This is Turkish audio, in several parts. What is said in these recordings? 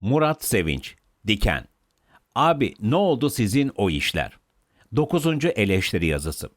Murat Sevinç, Diken. Abi ne oldu sizin o işler? 9. eleştiri yazısı.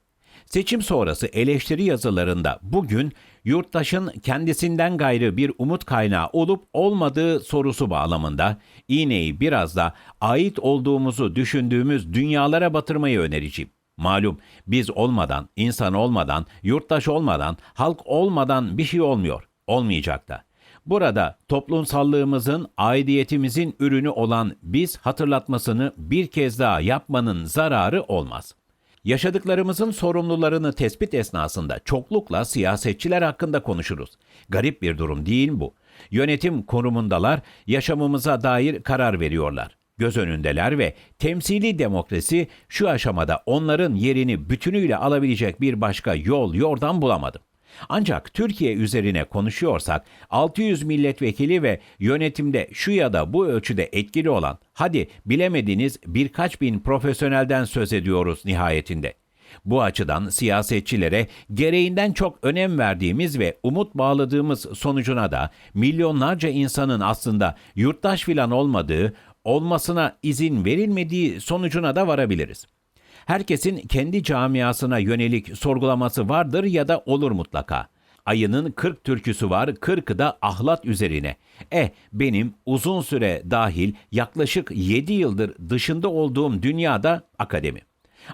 Seçim sonrası eleştiri yazılarında bugün yurttaşın kendisinden gayrı bir umut kaynağı olup olmadığı sorusu bağlamında iğneyi biraz da ait olduğumuzu düşündüğümüz dünyalara batırmayı önereceğim. Malum biz olmadan, insan olmadan, yurttaş olmadan, halk olmadan bir şey olmuyor. Olmayacak da. Burada toplumsallığımızın, aidiyetimizin ürünü olan biz hatırlatmasını bir kez daha yapmanın zararı olmaz. Yaşadıklarımızın sorumlularını tespit esnasında çoklukla siyasetçiler hakkında konuşuruz. Garip bir durum değil bu. Yönetim konumundalar, yaşamımıza dair karar veriyorlar. Göz önündeler ve temsili demokrasi şu aşamada onların yerini bütünüyle alabilecek bir başka yol, yordam bulamadı. Ancak Türkiye üzerine konuşuyorsak 600 milletvekili ve yönetimde şu ya da bu ölçüde etkili olan hadi bilemediniz birkaç bin profesyonelden söz ediyoruz nihayetinde. Bu açıdan siyasetçilere gereğinden çok önem verdiğimiz ve umut bağladığımız sonucuna da milyonlarca insanın aslında yurttaş filan olmadığı, olmasına izin verilmediği sonucuna da varabiliriz. Herkesin kendi camiasına yönelik sorgulaması vardır ya da olur mutlaka. Ayının 40 türküsü var, 40'ı da ahlat üzerine. Eh benim uzun süre dahil yaklaşık 7 yıldır dışında olduğum dünyada akademi.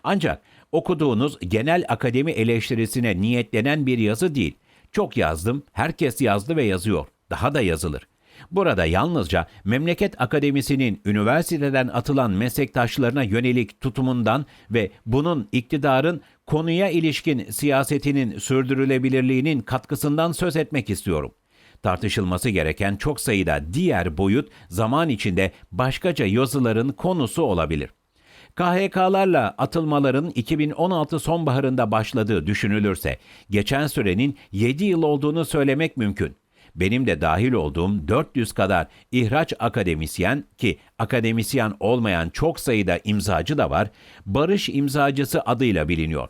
Ancak okuduğunuz genel akademi eleştirisine niyetlenen bir yazı değil. Çok yazdım, herkes yazdı ve yazıyor. Daha da yazılır. Burada yalnızca Memleket Akademisi'nin üniversiteden atılan meslektaşlarına yönelik tutumundan ve bunun iktidarın konuya ilişkin siyasetinin sürdürülebilirliğinin katkısından söz etmek istiyorum. Tartışılması gereken çok sayıda diğer boyut zaman içinde başkaca yazıların konusu olabilir. KHK'larla atılmaların 2016 sonbaharında başladığı düşünülürse geçen sürenin 7 yıl olduğunu söylemek mümkün. Benim de dahil olduğum 400 kadar ihraç akademisyen ki akademisyen olmayan çok sayıda imzacı da var, barış imzacısı adıyla biliniyor.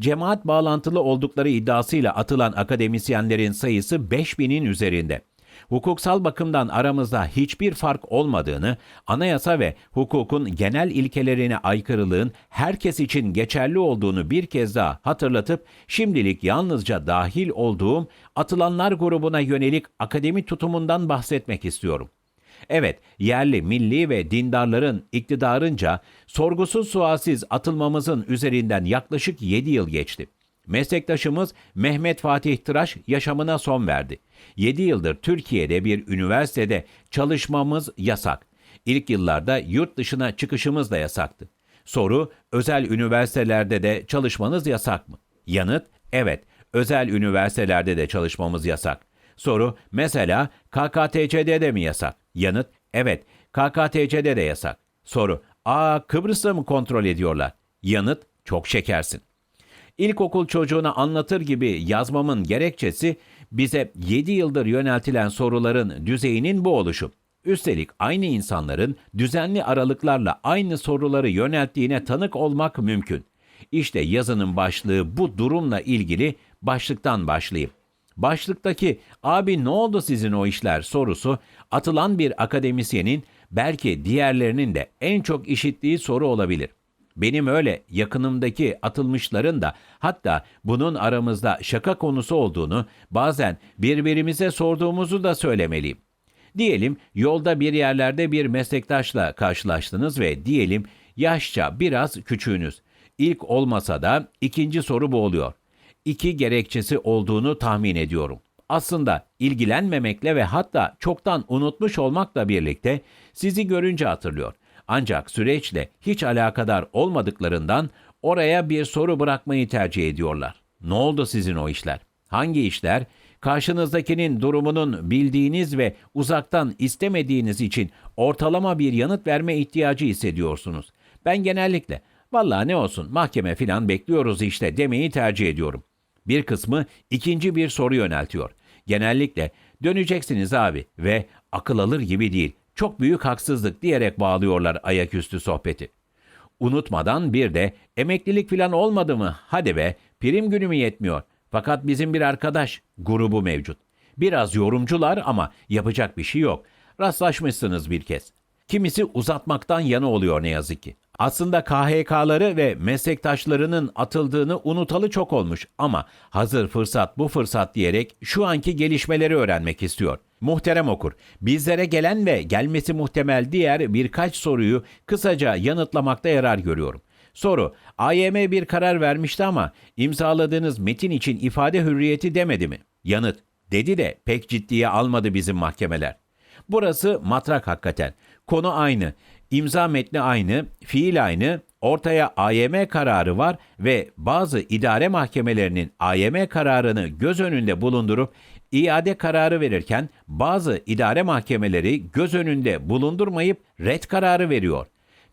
Cemaat bağlantılı oldukları iddiasıyla atılan akademisyenlerin sayısı 5000'in üzerinde hukuksal bakımdan aramızda hiçbir fark olmadığını, anayasa ve hukukun genel ilkelerine aykırılığın herkes için geçerli olduğunu bir kez daha hatırlatıp şimdilik yalnızca dahil olduğum atılanlar grubuna yönelik akademi tutumundan bahsetmek istiyorum. Evet, yerli, milli ve dindarların iktidarınca sorgusuz sualsiz atılmamızın üzerinden yaklaşık 7 yıl geçti. Meslektaşımız Mehmet Fatih Tıraş yaşamına son verdi. 7 yıldır Türkiye'de bir üniversitede çalışmamız yasak. İlk yıllarda yurt dışına çıkışımız da yasaktı. Soru, özel üniversitelerde de çalışmanız yasak mı? Yanıt, evet, özel üniversitelerde de çalışmamız yasak. Soru, mesela KKTC'de de mi yasak? Yanıt, evet, KKTC'de de yasak. Soru, aa Kıbrıs'ta mı kontrol ediyorlar? Yanıt, çok şekersin. İlkokul çocuğuna anlatır gibi yazmamın gerekçesi bize 7 yıldır yöneltilen soruların düzeyinin bu oluşu. Üstelik aynı insanların düzenli aralıklarla aynı soruları yönelttiğine tanık olmak mümkün. İşte yazının başlığı bu durumla ilgili başlıktan başlayayım. Başlıktaki abi ne oldu sizin o işler sorusu atılan bir akademisyenin belki diğerlerinin de en çok işittiği soru olabilir. Benim öyle yakınımdaki atılmışların da hatta bunun aramızda şaka konusu olduğunu bazen birbirimize sorduğumuzu da söylemeliyim. Diyelim yolda bir yerlerde bir meslektaşla karşılaştınız ve diyelim yaşça biraz küçüğünüz. İlk olmasa da ikinci soru bu oluyor. İki gerekçesi olduğunu tahmin ediyorum. Aslında ilgilenmemekle ve hatta çoktan unutmuş olmakla birlikte sizi görünce hatırlıyor. Ancak süreçle hiç alakadar olmadıklarından oraya bir soru bırakmayı tercih ediyorlar. Ne oldu sizin o işler? Hangi işler? Karşınızdakinin durumunun bildiğiniz ve uzaktan istemediğiniz için ortalama bir yanıt verme ihtiyacı hissediyorsunuz. Ben genellikle vallahi ne olsun mahkeme filan bekliyoruz işte demeyi tercih ediyorum. Bir kısmı ikinci bir soru yöneltiyor. Genellikle döneceksiniz abi ve akıl alır gibi değil çok büyük haksızlık diyerek bağlıyorlar ayaküstü sohbeti. Unutmadan bir de emeklilik falan olmadı mı? Hadi be prim günü mü yetmiyor? Fakat bizim bir arkadaş grubu mevcut. Biraz yorumcular ama yapacak bir şey yok. Rastlaşmışsınız bir kez. Kimisi uzatmaktan yana oluyor ne yazık ki. Aslında KHK'ları ve meslektaşlarının atıldığını unutalı çok olmuş ama hazır fırsat bu fırsat diyerek şu anki gelişmeleri öğrenmek istiyor. Muhterem okur, bizlere gelen ve gelmesi muhtemel diğer birkaç soruyu kısaca yanıtlamakta yarar görüyorum. Soru, AYM bir karar vermişti ama imzaladığınız metin için ifade hürriyeti demedi mi? Yanıt, dedi de pek ciddiye almadı bizim mahkemeler. Burası matrak hakikaten. Konu aynı. İmza metni aynı, fiil aynı, ortaya AYM kararı var ve bazı idare mahkemelerinin AYM kararını göz önünde bulundurup iade kararı verirken bazı idare mahkemeleri göz önünde bulundurmayıp red kararı veriyor.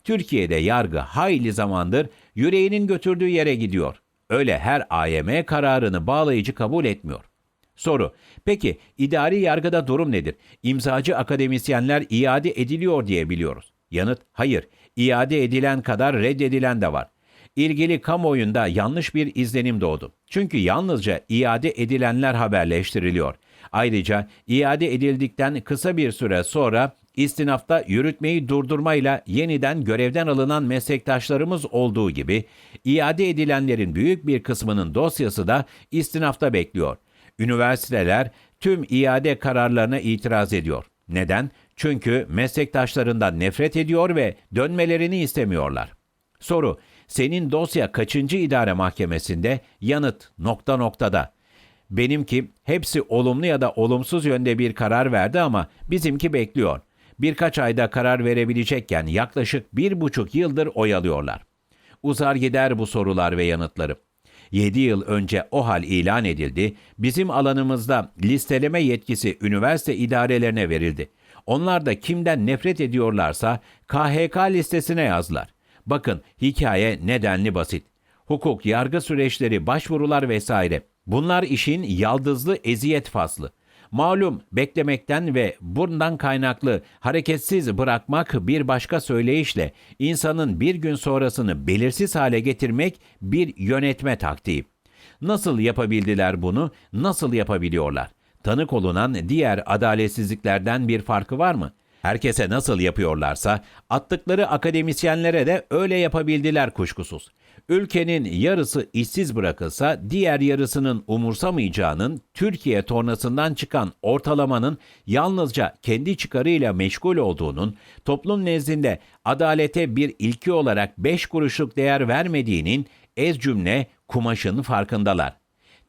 Türkiye'de yargı hayli zamandır yüreğinin götürdüğü yere gidiyor. Öyle her AYM kararını bağlayıcı kabul etmiyor. Soru. Peki idari yargıda durum nedir? İmzacı akademisyenler iade ediliyor diye biliyoruz. Yanıt hayır. İade edilen kadar reddedilen de var. İlgili kamuoyunda yanlış bir izlenim doğdu. Çünkü yalnızca iade edilenler haberleştiriliyor. Ayrıca iade edildikten kısa bir süre sonra istinafta yürütmeyi durdurmayla yeniden görevden alınan meslektaşlarımız olduğu gibi iade edilenlerin büyük bir kısmının dosyası da istinafta bekliyor. Üniversiteler tüm iade kararlarına itiraz ediyor. Neden? Çünkü meslektaşlarından nefret ediyor ve dönmelerini istemiyorlar. Soru: Senin dosya kaçıncı idare mahkemesinde? Yanıt: nokta noktada. Benimki hepsi olumlu ya da olumsuz yönde bir karar verdi ama bizimki bekliyor. Birkaç ayda karar verebilecekken yaklaşık bir buçuk yıldır oyalıyorlar. Uzar gider bu sorular ve yanıtları. 7 yıl önce o hal ilan edildi, bizim alanımızda listeleme yetkisi üniversite idarelerine verildi. Onlar da kimden nefret ediyorlarsa KHK listesine yazdılar. Bakın hikaye nedenli basit. Hukuk, yargı süreçleri, başvurular vesaire. Bunlar işin yaldızlı eziyet faslı. Malum beklemekten ve bundan kaynaklı hareketsiz bırakmak bir başka söyleyişle insanın bir gün sonrasını belirsiz hale getirmek bir yönetme taktiği. Nasıl yapabildiler bunu? Nasıl yapabiliyorlar? Tanık olunan diğer adaletsizliklerden bir farkı var mı? Herkese nasıl yapıyorlarsa attıkları akademisyenlere de öyle yapabildiler kuşkusuz. Ülkenin yarısı işsiz bırakılsa diğer yarısının umursamayacağının Türkiye tornasından çıkan ortalamanın yalnızca kendi çıkarıyla meşgul olduğunun toplum nezdinde adalete bir ilki olarak beş kuruşluk değer vermediğinin ez cümle kumaşın farkındalar.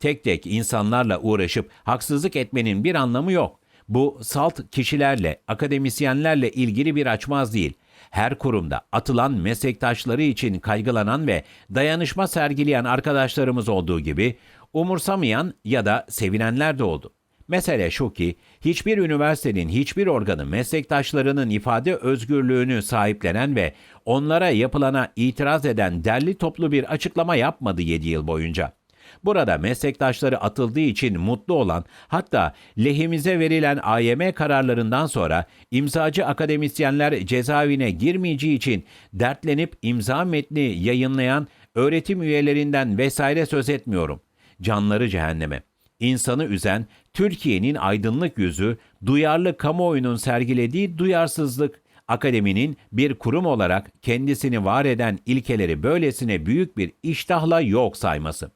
Tek tek insanlarla uğraşıp haksızlık etmenin bir anlamı yok. Bu salt kişilerle, akademisyenlerle ilgili bir açmaz değil. Her kurumda atılan meslektaşları için kaygılanan ve dayanışma sergileyen arkadaşlarımız olduğu gibi umursamayan ya da sevinenler de oldu. Mesele şu ki hiçbir üniversitenin hiçbir organı meslektaşlarının ifade özgürlüğünü sahiplenen ve onlara yapılana itiraz eden derli toplu bir açıklama yapmadı 7 yıl boyunca. Burada meslektaşları atıldığı için mutlu olan hatta lehimize verilen AYM kararlarından sonra imzacı akademisyenler cezaevine girmeyeceği için dertlenip imza metni yayınlayan öğretim üyelerinden vesaire söz etmiyorum. Canları cehenneme. İnsanı üzen Türkiye'nin aydınlık yüzü, duyarlı kamuoyunun sergilediği duyarsızlık, akademinin bir kurum olarak kendisini var eden ilkeleri böylesine büyük bir iştahla yok sayması.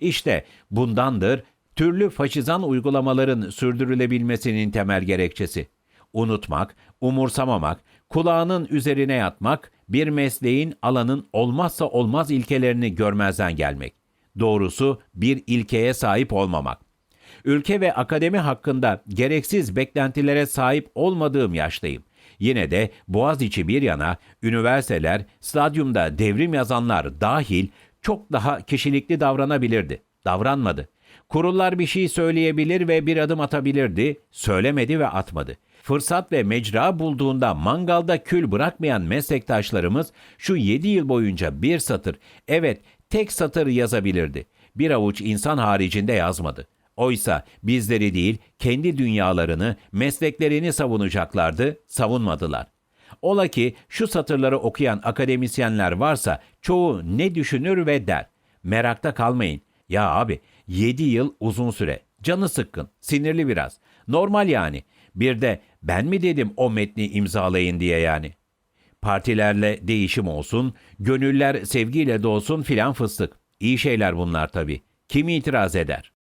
İşte bundandır türlü faşizan uygulamaların sürdürülebilmesinin temel gerekçesi. Unutmak, umursamamak, kulağının üzerine yatmak, bir mesleğin alanın olmazsa olmaz ilkelerini görmezden gelmek. Doğrusu bir ilkeye sahip olmamak. Ülke ve akademi hakkında gereksiz beklentilere sahip olmadığım yaştayım. Yine de Boğaziçi bir yana, üniversiteler, stadyumda devrim yazanlar dahil çok daha kişilikli davranabilirdi. Davranmadı. Kurullar bir şey söyleyebilir ve bir adım atabilirdi, söylemedi ve atmadı. Fırsat ve mecra bulduğunda mangalda kül bırakmayan meslektaşlarımız şu 7 yıl boyunca bir satır, evet tek satır yazabilirdi. Bir avuç insan haricinde yazmadı. Oysa bizleri değil, kendi dünyalarını, mesleklerini savunacaklardı, savunmadılar. Ola ki şu satırları okuyan akademisyenler varsa çoğu ne düşünür ve der. Merakta kalmayın. Ya abi 7 yıl uzun süre. Canı sıkkın, sinirli biraz. Normal yani. Bir de ben mi dedim o metni imzalayın diye yani. Partilerle değişim olsun, gönüller sevgiyle dolsun filan fıstık. İyi şeyler bunlar tabii. Kim itiraz eder?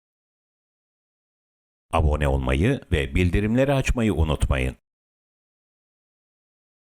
Abone olmayı ve bildirimleri açmayı unutmayın.